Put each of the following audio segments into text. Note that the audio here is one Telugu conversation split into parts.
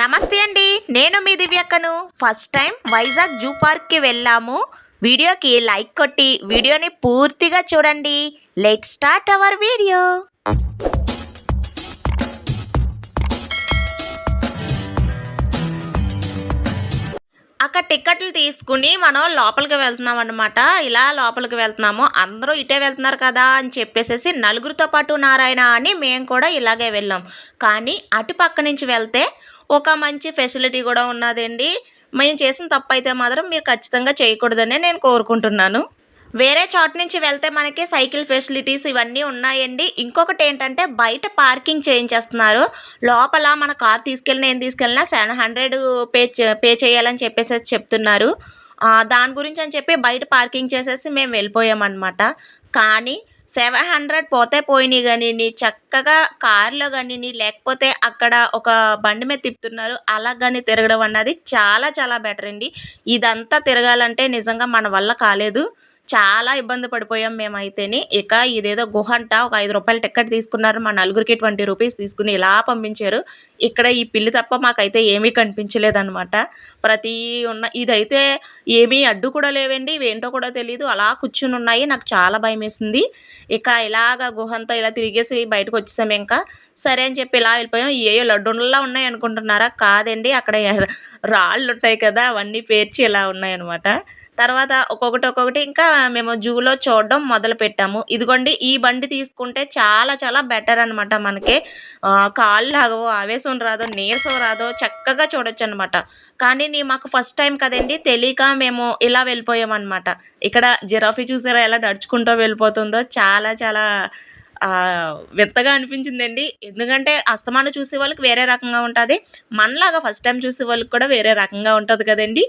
నమస్తే అండి నేను మీ దివ్యక్కను. ఫస్ట్ టైం వైజాగ్ జూ పార్క్కి వెళ్ళాము. వీడియోకి లైక్ కొట్టి వీడియోని పూర్తిగా చూడండి. లెట్ స్టార్ట్ అవర్ వీడియో అక్కడ టికెట్లు తీసుకుని మనం లోపలికి వెళ్తున్నాం అనమాట ఇలా లోపలికి వెళ్తున్నాము. అందరూ ఇటే వెళ్తున్నారు కదా అని చెప్పేసేసి నలుగురితో పాటు నారాయణ అని మేము కూడా ఇలాగే వెళ్ళాం. కానీ అటు పక్క నుంచి వెళ్తే ఒక మంచి ఫెసిలిటీ కూడా ఉన్నదండి. మేము చేసిన తప్పు అయితే మాత్రం మీరు ఖచ్చితంగా చేయకూడదనే నేను కోరుకుంటున్నాను. వేరే చోట నుంచి వెళ్తే మనకి సైకిల్ ఫెసిలిటీస్ ఇవన్నీ ఉన్నాయండి. ఇంకొకటి ఏంటంటే బయట పార్కింగ్ చేయించేస్తున్నారు. లోపల మన కార్ తీసుకెళ్ళిన ఏం తీసుకెళ్ళినా సెవెన్ హండ్రెడ్ పే చే- పే చేయాలని చెప్పేసి చెప్తున్నారు. దాని గురించి అని చెప్పి బయట పార్కింగ్ చేసేసి మేము వెళ్ళిపోయామన్నమాట. కానీ సెవెన్ హండ్రెడ్ పోతే పోయినాయి కానీ చక్కగా కార్లో కానీ లేకపోతే అక్కడ ఒక బండి మీద తిప్పుతున్నారు అలా కానీ తిరగడం అన్నది చాలా చాలా బెటర్ అండి ఇదంతా తిరగాలంటే నిజంగా మన వల్ల కాలేదు. చాలా ఇబ్బంది పడిపోయాం మేమైతేని. ఇక ఇదేదో గుహ అంట ఒక ఐదు రూపాయలు టికెట్ తీసుకున్నారు. మా నలుగురికి ట్వంటీ రూపీస్ తీసుకుని ఇలా పంపించారు. ఇక్కడ ఈ పిల్లి తప్ప మాకైతే ఏమీ కనిపించలేదన్నమాట. ప్రతి ఉన్న ఇదైతే ఏమీ అడ్డు కూడా లేవండి. ఇవేంటో కూడా తెలియదు అలా కూర్చుని ఉన్నాయి. నాకు చాలా భయం వేసింది ఇక ఇలాగ గుహ అంతా ఇలా తిరిగేసి బయటకు వచ్చేసాం ఇంకా. సరే అని చెప్పి ఇలా వెళ్ళిపోయాం. ఏ లడ్డులా ఉన్నాయి అనుకుంటున్నారా? కాదండి. అక్కడ రాళ్ళు ఉంటాయి కదా. అవన్నీ పేర్చి ఇలా ఉన్నాయన్నమాట. తర్వాత ఒక్కొక్కటి ఒక్కొక్కటి ఇంకా మేము జూలో చూడడం మొదలు పెట్టాము. ఇదిగోండి ఈ బండి తీసుకుంటే చాలా చాలా బెటర్ అనమాట మనకి. కాళ్ళు లాగవో ఆవేశం రాదో నీరసం రాదో చక్కగా చూడొచ్చు అనమాట కానీ నీ మాకు ఫస్ట్ టైం కదండి తెలియక మేము ఇలా వెళ్ళిపోయామన్నమాట. ఇక్కడ జిరాఫీ చూసారా ఎలా నడుచుకుంటూ వెళ్ళిపోతుందో చాలా చాలా వింతగా అనిపించిందండి. ఎందుకంటే అస్తమానం చూసే వాళ్ళకి వేరే రకంగా ఉంటుంది. మనలాగా ఫస్ట్ టైం చూసే వాళ్ళకి కూడా వేరే రకంగా ఉంటుంది కదండి.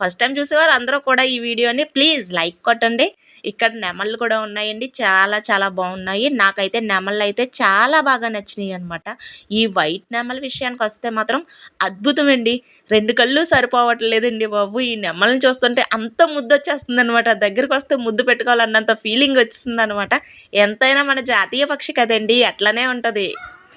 ఫస్ట్ టైం చూసేవారు అందరూ కూడా ఈ వీడియోని ప్లీజ్ లైక్ కొట్టండి. ఇక్కడ నెమళ్ళు కూడా ఉన్నాయండి. చాలా చాలా బాగున్నాయి. నాకైతే నెమళ్ళు అయితే చాలా బాగా నచ్చినాయి అనమాట ఈ వైట్ నెమల విషయానికి వస్తే మాత్రం అద్భుతం అండి రెండు కళ్ళు సరిపోవట్లేదండి బాబు. ఈ నెమలను చూస్తుంటే అంత ముద్దు వచ్చేస్తుంది అనమాట దగ్గరికి వస్తే ముద్దు పెట్టుకోవాలన్నంత ఫీలింగ్ వచ్చింది అనమాట ఎంతైనా మన జాతీయ పక్షి కదండి అట్లనే ఉంటుంది.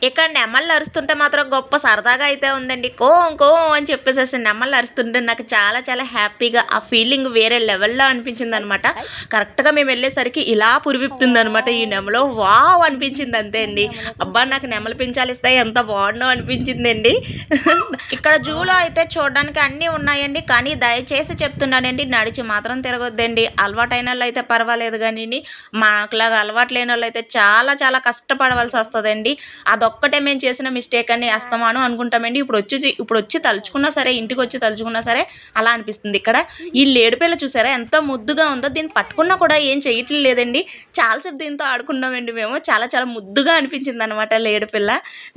ఇక్కడ నెమ్మలు అరుస్తుంటే మాత్రం గొప్ప సరదాగా అయితే ఉందండి. కోం కో అని చెప్పేసేసి నెమ్మలు అరుస్తుంటే నాకు చాలా చాలా హ్యాపీగా ఆ ఫీలింగ్ వేరే లెవెల్లో అనిపించింది అనమాట కరెక్ట్గా మేము వెళ్ళేసరికి ఇలా పురివిప్తుంది అనమాట ఈ నెమలో. వావ్ అనిపించింది అంతే అండి. అబ్బా నాకు నెమలు పించాలిస్తే ఎంత బాగుండో అనిపించిందండి. ఇక్కడ జూలో అయితే చూడడానికి అన్నీ ఉన్నాయండి. కానీ దయచేసి చెప్తున్నానండి నడిచి మాత్రం తిరగొద్దండి. అలవాటైన వాళ్ళు అయితే పర్వాలేదు కానీ మాకులాగా అలవాటు లేని వాళ్ళు అయితే చాలా చాలా కష్టపడవలసి వస్తుందండి. అదొక్కటే మేము చేసిన మిస్టేక్ అని అస్తమాను అనుకుంటామండి. ఇప్పుడు వచ్చి ఇప్పుడు వచ్చి తలుచుకున్నా సరే ఇంటికి వచ్చి తలుచుకున్నా సరే అలా అనిపిస్తుంది. ఇక్కడ ఈ లేడిపిల్ల చూసారా ఎంత ముద్దుగా ఉందో దీన్ని పట్టుకున్నా కూడా ఏం చేయట్లేదు లేదండి. చాలాసేపు దీంతో ఆడుకున్నామండి మేము. చాలా చాలా ముద్దుగా అనిపించింది అనమాట లేడిపిల్ల.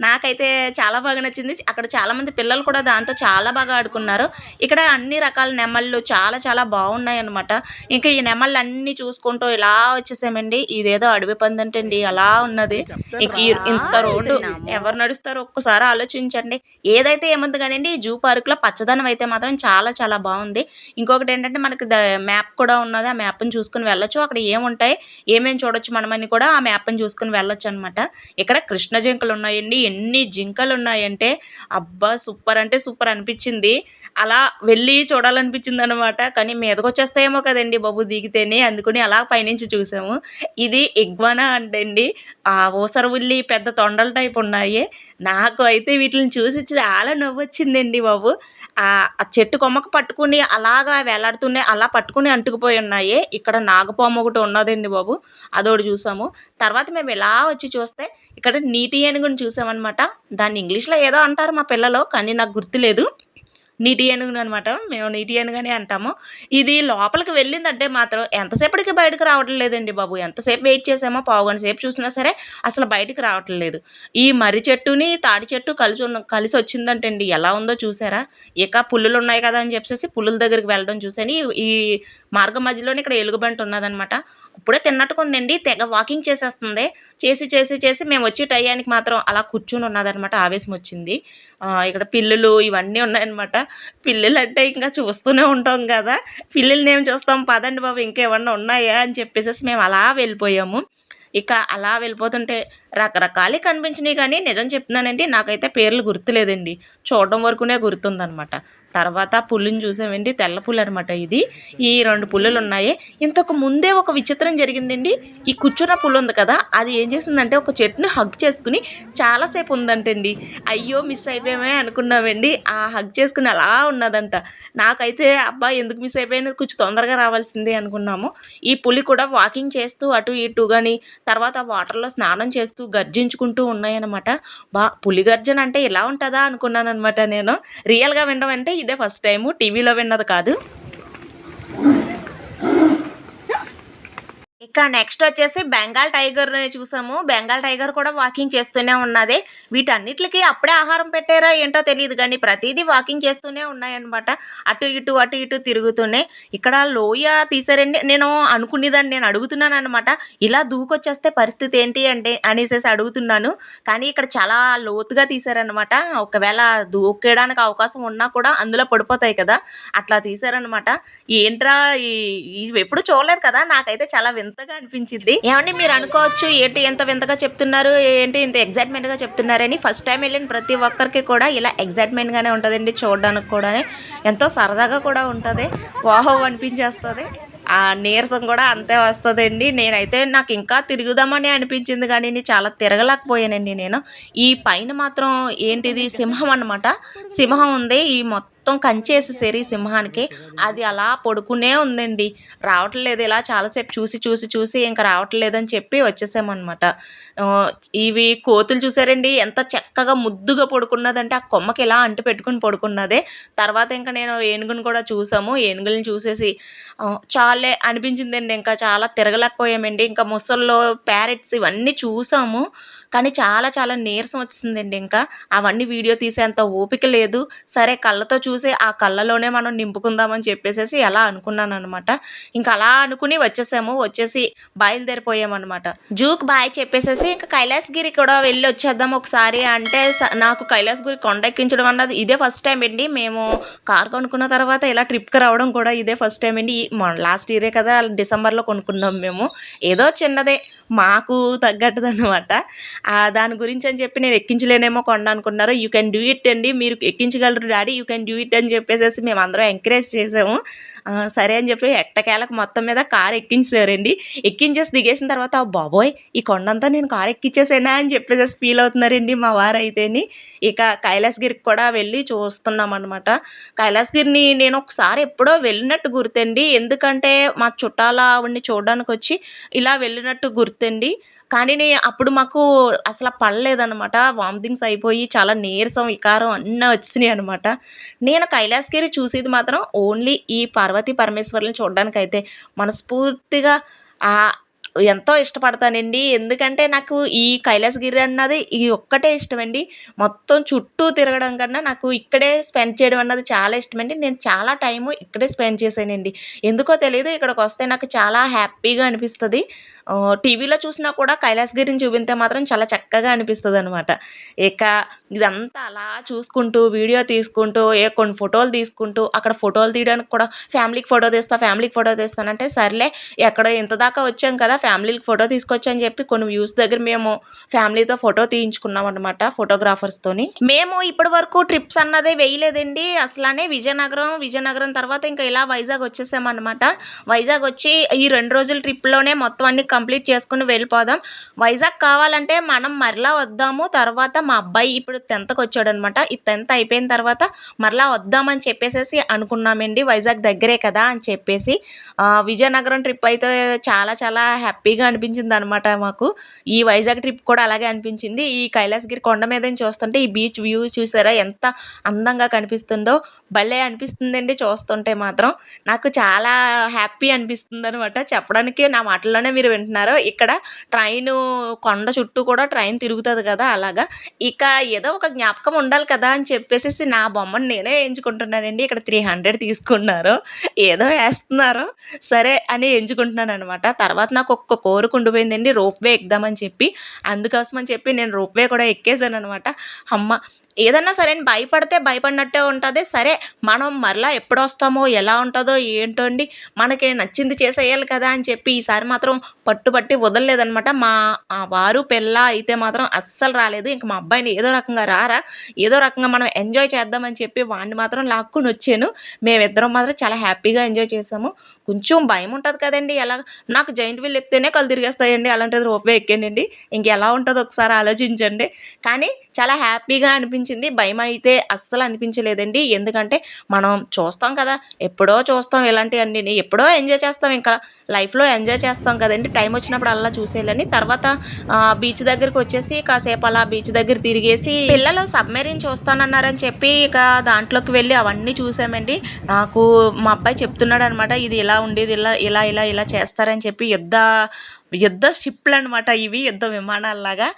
నాకైతే చాలా బాగా నచ్చింది. అక్కడ చాలా మంది పిల్లలు కూడా దాంతో చాలా బాగా ఆడుకున్నారు. ఇక్కడ అన్ని రకాల నెమళ్ళు చాలా చాలా బాగున్నాయి అనమాట ఇంకా ఈ నెమళ్ళు అన్ని చూసుకుంటూ ఇలా వచ్చేసామండి. ఇదేదో అడవి పందంటండి అలా ఉన్నది. ఇంక ఇంత రోడ్డు ఎవరు నడుస్తారో ఒక్కసారి ఆలోచించండి. ఏదైతే ఏముంది కానివ్వండి ఈ జూ పార్క్లో పచ్చదనం అయితే మాత్రం చాలా చాలా బాగుంది. ఇంకొకటి ఏంటంటే మనకి మ్యాప్ కూడా ఉన్నది. ఆ మ్యాప్ని చూసుకుని వెళ్ళొచ్చు. అక్కడ ఏముంటాయి ఏమేమి చూడొచ్చు మనమని కూడా ఆ మ్యాప్ని చూసుకుని వెళ్ళొచ్చు అనమాట ఇక్కడ కృష్ణ జింకలు ఉన్నాయండి. ఎన్ని జింకలు ఉన్నాయంటే అబ్బా! సూపర్ అంటే సూపర్ అనిపించింది. అలా వెళ్ళి చూడాలనిపించింది అనమాట కానీ మీదకి వచ్చేస్తాయేమో కదండి బాబు దిగితేనే. అందుకని అలా పైనుంచి చూసాము. ఇది ఇగ్వానా అంటండి. ఆ ఊసర ఉల్లి పెద్ద తొండల టైప్ ఉన్నాయి. నాకు అయితే వీటిని చూసి చాలా నవ్వు వచ్చిందండి బాబు. ఆ చెట్టు కొమ్మకు పట్టుకుని అలాగా వేలాడుతూనే అలా పట్టుకుని అంటుకుపోయి ఉన్నాయి. ఇక్కడ నాగపాము ఒకటి ఉన్నదండి బాబు. అదొకటి చూసాము. తర్వాత మేము ఇలా వచ్చి చూస్తే ఇక్కడ నీటి ఏనుగుని చూసామన్నమాట. దాన్ని ఇంగ్లీష్లో ఏదో అంటారు మా పిల్లలు కానీ నాకు గుర్తులేదు. నీటి ఏనుగు అనమాట మేము నీటి ఏనుగనే అంటాము. ఇది లోపలికి వెళ్ళిందంటే మాత్రం ఎంతసేపటికి బయటకు రావటం లేదండి బాబు. ఎంతసేపు వెయిట్ చేసామో పావుగంట సేపు చూసినా సరే అసలు బయటకు రావటం లేదు. ఈ మర్రి చెట్టుని తాడి చెట్టు కలిసి ఉన్న కలిసి వచ్చిందంటండి. ఎలా ఉందో చూసారా? ఇక పుల్లులు ఉన్నాయి కదా అని చెప్పేసి పుల్లుల దగ్గరికి వెళ్ళడం చూసాను ఈ- మార్గం మధ్యలోనే ఇక్కడ ఎలుగుబంటి ఉన్నదనమాట ఇప్పుడే తిన్నట్టుకుందండి తెగ వాకింగ్ చేసేస్తుంది. చేసి చేసి చేసి మేము వచ్చే టయానికి మాత్రం అలా కూర్చుని ఉన్నదనమాట ఆవేశం వచ్చింది. ఇక్కడ పిల్లులు ఇవన్నీ ఉన్నాయన్నమాట. పిల్లులు అంటే ఇంకా చూస్తూనే ఉంటాం కదా. పిల్లుల్ని ఏం చూస్తాం? పదండి బాబు ఇంకేమన్నా ఉన్నాయా? అని చెప్పేసి మేము అలా వెళ్ళిపోయాము. ఇక అలా వెళ్ళిపోతుంటే రకరకాలే కనిపించినాయి కానీ నిజం చెప్తున్నానండి నాకైతే పేర్లు గుర్తులేదండి. చూడడం వరకునే గుర్తుందనమాట తర్వాత పుల్లుని చూసామండి తెల్ల పుల్లు అనమాట ఇది. ఈ రెండు పుల్లలు ఉన్నాయి ఇంతకు ముందే ఒక విచిత్రం జరిగిందండి. ఈ కూర్చున్న పుల్లు ఉంది కదా అది ఏం చేసిందంటే ఒక చెట్టుని హగ్ చేసుకుని చాలాసేపు ఉందంటండి. అయ్యో మిస్ అయిపోయామే అనుకున్నామండి. ఆ హగ్ చేసుకుని అలా ఉన్నదంట. నాకైతే అబ్బా ఎందుకు మిస్ అయిపోయాను? కొంచెం తొందరగా రావాల్సిందే అనుకున్నాము. ఈ పులి కూడా వాకింగ్ చేస్తూ అటు ఇటు కానీ తర్వాత వాటర్లో స్నానం చేస్తూ గర్జించుకుంటూ ఉన్నాయన్నమాట. బా పులి గర్జన అంటే ఇలా ఉంటుందా అనుకున్నాను అనమాట నేను. రియల్గా వినడం అంటే ఇదే ఫస్ట్ టైము టీవీలో విన్నది కాదు. ఇక నెక్స్ట్ వచ్చేసి బెంగాల్ టైగర్ చూసాము. బెంగాల్ టైగర్ కూడా వాకింగ్ చేస్తూనే ఉన్నది. వీటన్నిటికి అప్పుడే ఆహారం పెట్టారా ఏంటో తెలియదు కానీ ప్రతిదీ వాకింగ్ చేస్తూనే ఉన్నాయన్నమాట. అటు ఇటు అటు ఇటు తిరుగుతూనే. ఇక్కడ లోయ తీసారండి. నేను అనుకునేదాన్ని నేను అడుగుతున్నాను అనమాట ఇలా దూకొచ్చేస్తే పరిస్థితి ఏంటి అంటే అనేసి అడుగుతున్నాను. కానీ ఇక్కడ చాలా లోతుగా తీసారనమాట ఒకవేళ దూకేయడానికి అవకాశం ఉన్నా కూడా అందులో పడిపోతాయి కదా. అట్లా తీసారనమాట ఏంట్రా ఈ- ఇవి ఎప్పుడు చూడలేదు కదా. నాకైతే చాలా వింతగా అనిపించింది. ఏమండి మీరు అనుకోవచ్చు ఏంటి ఎంత వింతగా చెప్తున్నారు ఏంటి ఇంత ఎగ్జైట్మెంట్గా చెప్తున్నారని. ఫస్ట్ టైం వెళ్ళిన ప్రతి ఒక్కరికి కూడా ఇలా ఎగ్జైట్మెంట్ గానే ఉంటుందండి చూడడానికి కూడా ఎంతో సరదాగా కూడా ఉంటుంది. వాహో అనిపించేస్తుంది. ఆ నీరసం కూడా అంతే వస్తుందండి. నేనైతే నాకు ఇంకా తిరుగుదామని అనిపించింది కానీ నేను చాలా తిరగలేకపోయానండి నేను. ఈ పైన మాత్రం ఏంటిది సింహం అనమాట సింహం ఉంది. ఈ మొత్తం మొత్తం ఈ సింహానికి. అది అలా పడుకునే ఉందండి. రావట్లేదు ఇలా చాలాసేపు చూసి చూసి చూసి ఇంకా రావట్లేదని చెప్పి వచ్చేసామన్నమాట. ఇవి కోతులు చూసారండి? ఎంత చక్కగా ముద్దుగా పడుకున్నదంటే ఆ కొమ్మకి ఇలా అంటు పెట్టుకుని పడుకున్నదే. తర్వాత ఇంకా నేను ఏనుగుని కూడా చూసాము. ఏనుగులను చూసేసి చాలే అనిపించిందండి. ఇంకా చాలా తిరగలేకపోయామండి. ఇంకా ముసల్లో ప్యారెట్స్ ఇవన్నీ చూసాము. కానీ చాలా చాలా నీరసం వచ్చిందండి. ఇంకా అవన్నీ వీడియో తీసేంత ఓపిక లేదు. సరే కళ్ళతో చూసి ఆ కళ్ళలోనే మనం నింపుకుందామని చెప్పేసేసి అలా అనుకున్నాను అనమాట ఇంకా అలా అనుకుని వచ్చేసాము. వచ్చేసి బయలుదేరిపోయామన్నమాట. జూక్ బాయ్ చెప్పేసేసి ఇంకా కైలాసగిరి కూడా వెళ్ళి వచ్చేద్దాం ఒకసారి అంటే నాకు కైలాసగిరి కొండ ఎక్కించడం అన్నది ఇదే ఫస్ట్ టైం అండి. మేము కార్ కొనుక్కున్న తర్వాత ఇలా ట్రిప్కి రావడం కూడా ఇదే ఫస్ట్ టైం అండి. లాస్ట్ ఇయరే కదా డిసెంబర్లో కొనుక్కున్నాం మేము. ఏదో చిన్నదే. మాకు తగ్గట్టుది అనమాట దాని గురించి అని చెప్పి నేను ఎక్కించలేనేమో కొండ అనుకున్నారు యూ కెన్ డూ ఇట్ అండి. మీరు ఎక్కించగలరు daddy. You can do it అని చెప్పేసి మేము అందరం ఎంకరేజ్ చేసాము. సరే అని చెప్పి ఎట్టకేలకు మొత్తం మీద కారు ఎక్కించారండి ఎక్కించేసి దిగేసిన తర్వాత బాబోయ్ ఈ కొండంతా నేను కారు ఎక్కించేసేనా అని చెప్పేసి ఫీల్ అవుతున్నారండి మా వారు అయితేని ఇక కైలాసగిరికి కూడా వెళ్ళి చూస్తున్నాం అనమాట కైలాసగిరిని నేను ఒకసారి ఎప్పుడో వెళ్ళినట్టు గుర్తండి. ఎందుకంటే మా చుట్టాల ఆవిడ్ని చూడడానికి వచ్చి ఇలా వెళ్ళినట్టు గుర్తండి. కానీ నే అప్పుడు మాకు అసలు పడలేదన్నమాట వామిటింగ్స్ అయిపోయి చాలా నీరసం వికారం అన్నీ వచ్చినాయి అనమాట నేను కైలాసగిరి చూసేది మాత్రం ఓన్లీ ఈ పార్వతీ పరమేశ్వరులను చూడడానికైతే. మనస్ఫూర్తిగా ఆ ఎంతో ఇష్టపడతానండి. ఎందుకంటే నాకు ఈ కైలాసగిరి అన్నది ఈ ఒక్కటే ఇష్టమండి. మొత్తం చుట్టూ తిరగడం కన్నా నాకు ఇక్కడే స్పెండ్ చేయడం అన్నది చాలా ఇష్టమండి. నేను చాలా టైము ఇక్కడే స్పెండ్ చేశానండి. ఎందుకో తెలియదు ఇక్కడికి వస్తే నాకు చాలా హ్యాపీగా అనిపిస్తుంది. టీవీలో చూసినా కూడా కైలాసగిరిని చూపితే మాత్రం చాలా చక్కగా అనిపిస్తుంది అనమాట ఇక ఇదంతా అలా చూసుకుంటూ వీడియో తీసుకుంటూ ఏ కొన్ని ఫోటోలు తీసుకుంటూ అక్కడ ఫోటోలు తీయడానికి కూడా ఫ్యామిలీకి ఫోటో తీస్తా ఫ్యామిలీకి ఫోటో తీస్తానంటే సర్లే ఎక్కడో ఇంత దాకా వచ్చాం కదా ఫ్యామిలీకి ఫోటో తీసుకొచ్చని చెప్పి కొన్ని వ్యూస్ దగ్గర మేము ఫ్యామిలీతో ఫోటో తీయించుకున్నాం అనమాట ఫోటోగ్రాఫర్స్తోని మేము ఇప్పటి వరకు ట్రిప్స్ అన్నదే వేయలేదండి. అసలనే విజయనగరం విజయనగరం తర్వాత ఇంకా ఇలా వైజాగ్ వచ్చేసామన్నమాట వైజాగ్ వచ్చి ఈ రెండు రోజుల ట్రిప్లోనే మొత్తం అన్ని కంప్లీట్ చేసుకుని వెళ్ళిపోదాం. వైజాగ్ కావాలంటే మనం మరలా వద్దాము. తర్వాత మా అబ్బాయి ఇప్పుడు టెన్త్కి వచ్చాడు అనమాట ఈ టెన్త్ అయిపోయిన తర్వాత మరలా వద్దామని చెప్పేసేసి అనుకున్నామండి. వైజాగ్ దగ్గరే కదా అని చెప్పేసి. విజయనగరం ట్రిప్ అయితే చాలా చాలా హ్యాపీగా అనిపించింది అనమాట మాకు. ఈ వైజాగ్ ట్రిప్ కూడా అలాగే అనిపించింది. ఈ కైలాసగిరి కొండ మీద చూస్తుంటే ఈ బీచ్ వ్యూ చూసారా? ఎంత అందంగా కనిపిస్తుందో. భలే అనిపిస్తుందండి చూస్తుంటే మాత్రం. నాకు చాలా హ్యాపీ అనిపిస్తుంది అనమాట చెప్పడానికి నా మాటల్లోనే మీరు వింటున్నారు. ఇక్కడ ట్రైన్ కొండ చుట్టూ కూడా ట్రైన్ తిరుగుతుంది కదా అలాగా. ఇక ఏదో ఒక జ్ఞాపకం ఉండాలి కదా అని చెప్పేసి నా బొమ్మను నేనే ఎంచుకుంటున్నానండి. ఇక్కడ త్రీ హండ్రెడ్ తీసుకున్నారు. ఏదో వేస్తున్నారు. సరే అని ఎంచుకుంటున్నాను అనమాట తర్వాత నాకు ఒక్క కోరిక ఉండిపోయిందండి రోప్ వే ఎక్కుదామని చెప్పి. అందుకోసం అని చెప్పి నేను రోప్ వే కూడా ఎక్కేసాను అనమాట అమ్మ ఏదన్నా సరే అని భయపడితే భయపడినట్టే ఉంటుంది. సరే మనం మరలా ఎప్పుడు వస్తామో ఎలా ఉంటుందో ఏంటో అండి మనకి నచ్చింది చేసేయాలి కదా అని చెప్పి ఈసారి మాత్రం పట్టుబట్టి వదలలేదనమాట. మా వారు పిల్ల అయితే మాత్రం అస్సలు రాలేదు. ఇంక మా అబ్బాయిని ఏదో రకంగా రారా ఏదో రకంగా మనం ఎంజాయ్ చేద్దామని చెప్పి వాడిని మాత్రం లాక్కుని వచ్చాను. మేమిద్దరం మాత్రం చాలా హ్యాపీగా ఎంజాయ్ చేసాము. కొంచెం భయం ఉంటుంది కదండి ఎలా నాకు జైంట్ వీల్ ఎక్కితేనే కళ్ళు తిరిగేస్తాయండి అలాంటిది రోప్వే ఎక్కానండి ఇంకెలా ఉంటుందో ఒకసారి ఆలోచించండి. కానీ చాలా హ్యాపీగా అనిపించింది. భయం అయితే అస్సలు అనిపించలేదండి. ఎందుకంటే మనం చూస్తాం కదా ఎప్పుడో చూస్తాం ఇలాంటివన్నీ ఎప్పుడో ఎంజాయ్ చేస్తాం ఇంకా లైఫ్లో ఎంజాయ్ చేస్తాం కదండి. టైం వచ్చినప్పుడు అలా చూసేయాలని తర్వాత బీచ్ దగ్గరికి వచ్చేసి కాసేపు అలా బీచ్ దగ్గర తిరిగేసి పిల్లలు సబ్మెరీన్ చూస్తానన్నారని చెప్పి ఇక దాంట్లోకి వెళ్ళి అవన్నీ చూసామండి. నాకు మా అబ్బాయి చెప్తున్నాడు అనమాట ఇది ఇలా ఉండేది ఇలా ఇలా ఇలా ఇలా చేస్తారని చెప్పి యుద్ధ యుద్ధ షిప్లు అనమాట ఇవి యుద్ధ విమానాలలాగా.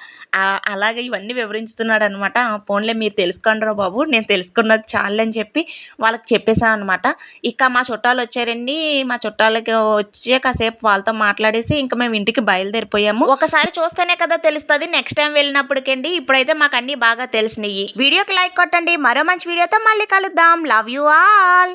అలాగే ఇవన్నీ వివరించుతున్నాడు అనమాట ఫోన్లే మీరు తెలుసుకోండిరా బాబు నేను తెలుసుకున్నది చాలు అని చెప్పి వాళ్ళకి చెప్పేశామన్నమాట ఇక మా చుట్టాలు వచ్చారండి. మా చుట్టాలకి వచ్చే కాసేపు వాళ్ళతో మాట్లాడేసి ఇంకా మేము ఇంటికి బయలుదేరిపోయాము. ఒకసారి చూస్తేనే కదా తెలుస్తుంది నెక్స్ట్ టైం వెళ్ళినప్పటికండి. ఇప్పుడైతే మాకు అన్నీ బాగా తెలిసినాయి వీడియోకి లైక్ కొట్టండి. మరో మంచి వీడియోతో మళ్ళీ కలుద్దాం. Love you all.